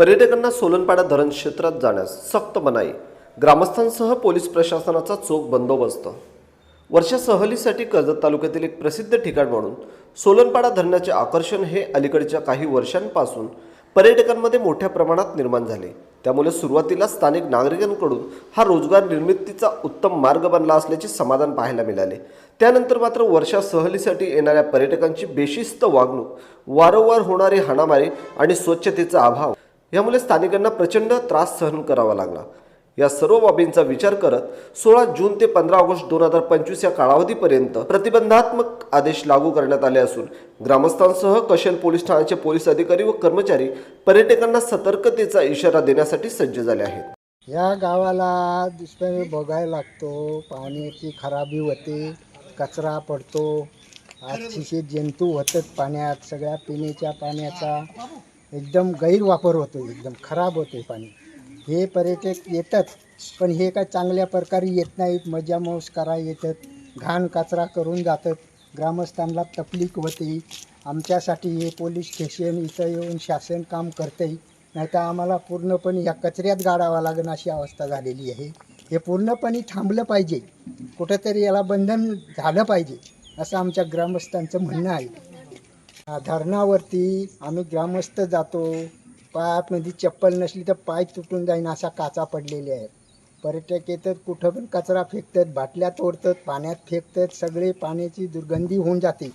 पर्यटकांना सोलनपाडा धरण क्षेत्रात जाण्यास सक्त मनाई. ग्रामस्थांसह पोलीस प्रशासनाचा चोख बंदोबस्त. वर्षा सहलीसाठी कर्जत तालुक्यातील एक प्रसिद्ध ठिकाण म्हणून सोलनपाडा धरणाचे आकर्षण हे अलीकडच्या काही वर्षांपासून पर्यटकांमध्ये मोठ्या प्रमाणात निर्माण झाले. त्यामुळे सुरुवातीला स्थानिक नागरिकांकडून हा रोजगार निर्मितीचा उत्तम मार्ग बनला असल्याचे समाधान पाहायला मिळाले. त्यानंतर मात्र वर्षा सहलीसाठी येणाऱ्या पर्यटकांची बेशिस्त वागणूक वारंवार होणारी हाणामारी आणि स्वच्छतेचा अभाव यामुळे स्थानिकांना प्रचंड त्रास सहन करावा लागला. या सर्व बाबींचा विचार करत सोळा जून ते पंधरा ऑगस्ट दोन हजार पंचवीस या कालावधीपर्यंत प्रतिबंधात्मक आदेश लागू करण्यात आले असून ग्रामस्थांसह कशेल पोलीस ठाण्याचे पोलीस अधिकारी व कर्मचारी पर्यटकांना सतर्कतेचा इशारा देण्यासाठी सज्ज झाले आहेत. या गावाला दुष्काळ बघायला लागतो. पाण्याची खराबी होते कचरा पडतो. अतिशय जंतू होतात पाण्यात सगळ्या पिण्याच्या पाण्याचा एकदम गैरवापर होतो एकदम खराब होते पाणी. हे पर्यटक येतात पण हे काय चांगल्या प्रकारे येत नाहीत मजा मौस करा येतात घाण कचरा करून जातात. ग्रामस्थांना तकलीफ होते. आमच्यासाठी हे पोलीस स्टेशन इथं येऊन शासन काम करते नाही तर आम्हाला पूर्णपणे ह्या कचऱ्यात गाडावं लागेल अशी अवस्था झालेली आहे. हे पूर्णपणे थांबलं पाहिजे. कुठंतरी याला बंधन झालं पाहिजे असं आमच्या ग्रामस्थांचं म्हणणं आहे. धरणावरती आम्ही ग्रामस्थ जातो. पायामध्ये चप्पल नसली तर पाय तुटून जाईन अशा काचा पडलेल्या आहेत. पर्यटक येतात कुठं पण कचरा फेकतात बाटल्या तोडतात पाण्यात फेकतात सगळे पाण्याची दुर्गंधी होऊन जाते.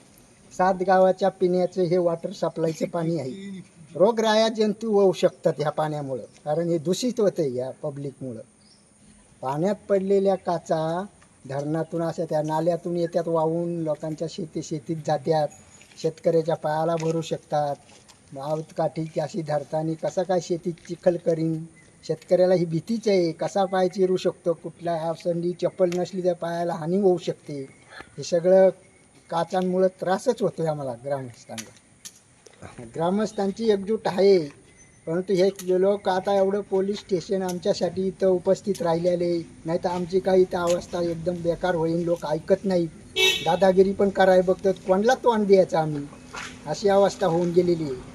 सात गावाच्या पिण्याचं हे वॉटर सप्लायचं पाणी आहे. रोगराया जंतू होऊ शकतात ह्या पाण्यामुळं कारण हे दूषित होतं या पब्लिकमुळं पाण्यात पडलेल्या काचा धरणातून अशा त्या नाल्यातून येतात वाहून लोकांच्या शेती शेतीत जात्यात शेतकऱ्याच्या पायाला भरू शकतात. आवत काठी अशी धरताना कसा काय शेतीत चिखल करीन? शेतकऱ्याला ही भीतीच आहे. कसा पाय चिरू शकतो? कुठल्या अवसंडी चप्पल नसली तर पायाला हानी होऊ शकते. हे सगळं काचांमुळं त्रासच होतो आहे आम्हाला ग्रामस्थांना. ग्रामस्थांची एकजूट आहे. परंतु हे लोक आता एवढं पोलीस स्टेशन आमच्यासाठी इथं उपस्थित राहिलेले. नाही तर आमची काही इथं अवस्था एकदम बेकार होईल लोक ऐकत नाहीत. दादागिरी पण कराय बघतात. कोणाला तोंड द्यायचं आम्ही? अशी अवस्था होऊन गेलेली आहे.